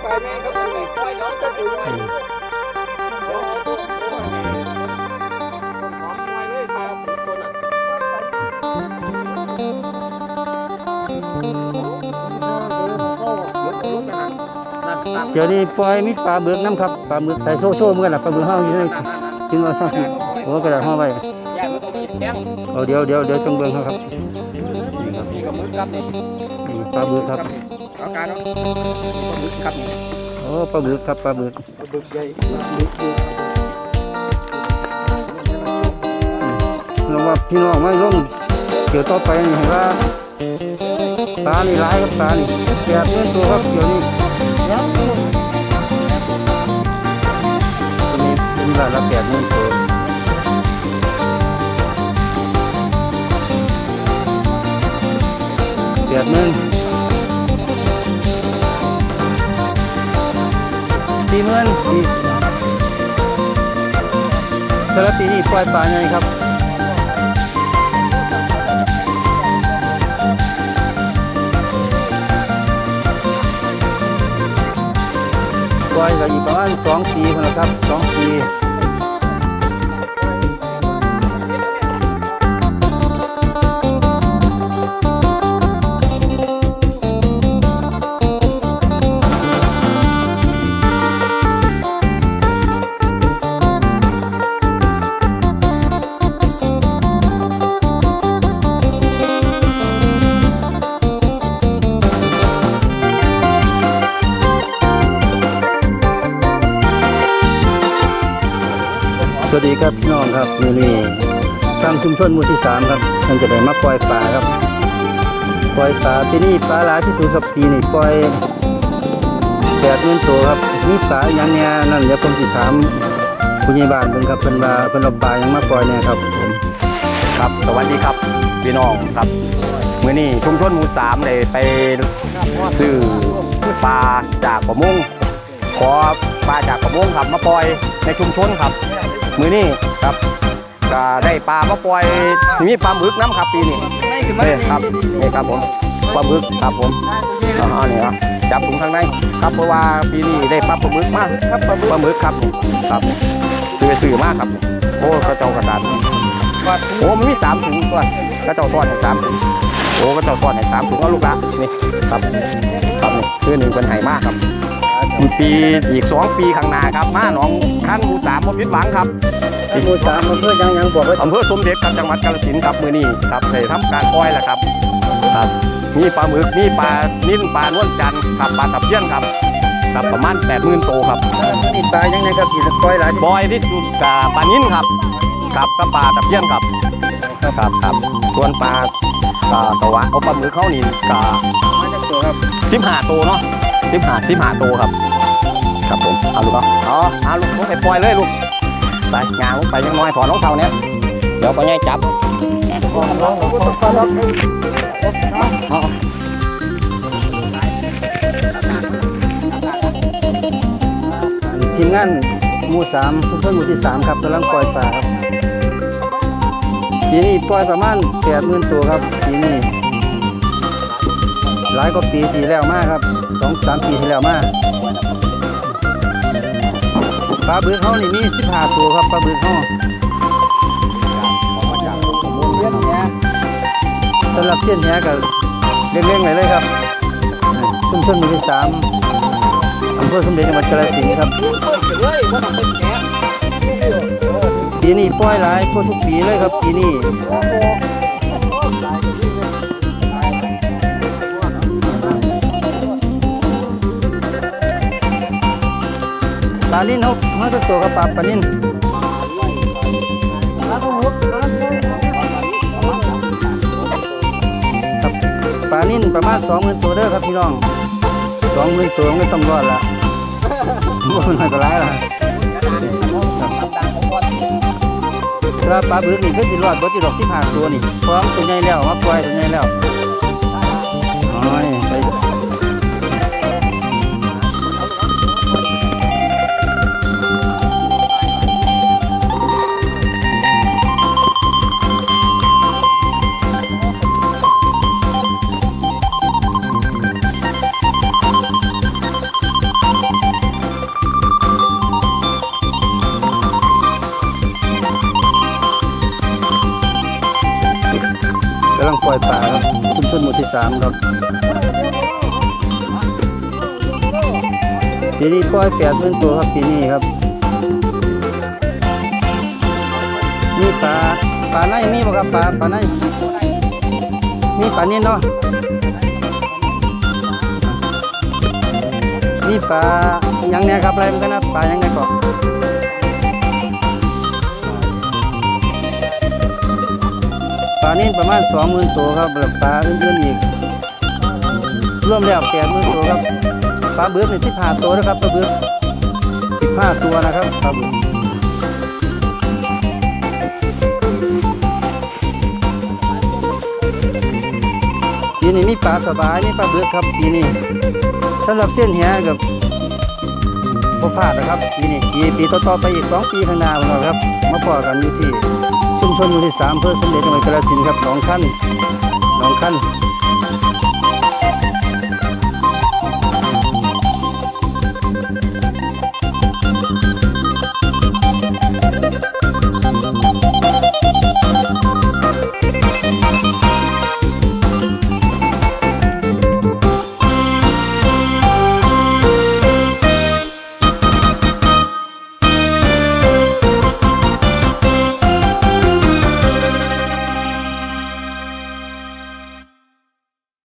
ไปแม่เขาไปปล่อยน้องก็ดูไว้โอ้โหหอมปล่อยเลยครับคนอะเดี๋ยวนี้ปล่อยมีปลาเบือกน้ำครับปลาเบือกใส่โซ่โซ่เหมือนกันล่ะปลาเบือกห้องอยู่เลยถึงเอาซ่อนโอ้กระดาษห่อไว้ แข้งเอาเดี๋ยวเดี๋ยวเดี๋ยวจงเบิ่งเขาครับนี่กับมือครับนี่นี่ปลาเบือกครับอาการเนาะมือครับนี่โอ้ปลาเบือกครับปลาเบือกบึกใหญ่บึกเราว่าพี่น้องมาลงเดี๋ยวต่อไปนี่เห็นว่าปลานี่ร้ายครับปลานี่แปดเงินตัวครับเดี๋ยวนี้ตัวนี้เป็นบาทละแปดเงินตัว แปดเงินสี่หมื่นอีกสำหรับปีนี้ปล่อยปลาไงครับปล่อยก็อีกประมาณสองปีคนละครับสองปี สวัสดีครับพี่น้องครับนี่นี่ทางชุมชนหมู่ที่สามครับมันจะได้มาปล่อยปลาครับ ปล่อยปลาปีนี้ปลาหลายที่สุดครับปีนี้ปล่อยแปดหมื่นตัวครับมีปลาอย่างเนี้ยนั่นเดี๋ยวผมสิถามผู้ใหญ่บ้านเพิ่นครับเพิ่นว่าเพิ่นเอาปลาหยังมาปล่อยเนี่ยครับผมครับสวัสดีครับพี่น้องครับมื้อนี้ชุมชนหมู่สามเลยไปซื้อปลาจากประมงขอปลาจากประมงครับมาปล่อยในชุมชนครับ มื้อนี้ครับก็ได้ปลามาปล่อยมีปลาหมึกน้ำครับปีนี้ไม่ขึ้นมานี่ครับนี่ครับผมปลาหมึกครับผมอ๋อนี่ครับจับถุงข้างในครับเพราะว่าปีนี้ได้ปลาปลาหมึกมากครับปลาหมึกครับครับซื้อซื้อมากครับ โอ้กระเจ้ากระดานวัดโอ้มันมีสามถุงก่อนก็เจ้าซ้อนให้สามถุงโอ้ก็เจ้าซ้อนให้สามถุงเอาลูกละนี่ครับครับนี่คือหนึ่งเป็นไหมากครับ อีกปีอีกสองปีข้างหน้าครับมาหนองขั้นหมู่สามมาพิดหวังครับหมู่สามอำเภอยังยังบอกว่าอำเภอสมเด็จครับจังหวัดกาฬสินธุ์ครับมือนี้ครับได้ทำการปล่อยแล้วครับครับมีปลาหมึกมีปลานิ่นปลานวลจันทร์ครับปลาตะเพียนครับครับประมาณแปดหมื่นโตครับนี่ปลายังไงครับที่ปล่อยหลายที่บอยที่สุดกับปลานิ่นครับครับกับปลาตะเพียนครับครับครับส่วนปลาปลาตะวะเอาปลาหมึกเข้านี่กับมาจากตัวครับสิบห้าตัวเนาะ สิบห้าสิบห้าตัวครับ ครับผมเอาลูกเอาเอเอาลูกลูกไปปล่อยเลยลูกไปงานลูกไปยังน้อยถอนรองเท้าเนี่ยเดี๋ยวไปง่ายจับเอาทีมงานหมู่สามชุมชนหมู่ที่สามครับกำลังปล่อยปลาครับปีนี้ปล่อยประมาณแปดหมื่นตัวครับปีนี้ หลายกว่าปีที่แล้วมากครับสองสามปีที่แล้วมากปลาบึกเขานี่มีสิบห้าตัวครับปลาบึกเขาสำหรับเส้นแหกับเล็กๆเลยเลยครับชุมชนหมู่ที่สามอำเภอสมเด็จจังหวัดกาฬสินธุ์ครับเลยว่าต้องเป็นแข้งปีนี้ปล่อยหลายกว่าทุกปีเลยครับปีนี้ ปลานิ่นเขาจะตัวกับปลาปลานิ่นครับปลานิ่นประมาณสองหมื่นตัวเด้อครับพี่น้องสองหมื่นตัวไม่ต้องรอดละมันน้อยกว่าหลายละถ้าปลาบึกนี่คือสิรอดบ่ติดดอกสิบห้าตัวนี่พร้อมตัวใหญ่แล้วมาปล่อยตัวใหญ่แล้ว ชุมชนหมู่ที่สามครับปีนี้ปล่อยแปดหมื่นตัวครับปีนี้ครับมีปลาปลาในมีบ่ครับปลาปลาในมีปลานิ่เนาะมีปลายังเนี่ยครับอะไรมันกันนะปลายังไงก่อน ปลานิ่ประมาณสองหมื่นตัวครับปลาอื่นๆอีกรวมแล้วแปดหมื่นตัวครับปลาเบื้อนี่สิบห้าตัวนะครับปลาเบื้อสิบห้าตัวนะครับปลาเบื้อปีนี้มีปลาสบายมีปลาเบือกครับปีนี้สำหรับเส้นแหกับพ่พลาดนะครับปีนี้ปีปีต่อๆไปอีกสองปีข้างหน้าเราครับมาพอกันอยู่ที่ ชุมชนหมู่ที่สามเพื่อสมเด็จจังหวัดกาฬสินธุ์ครับหนองขั้นหนองขั้น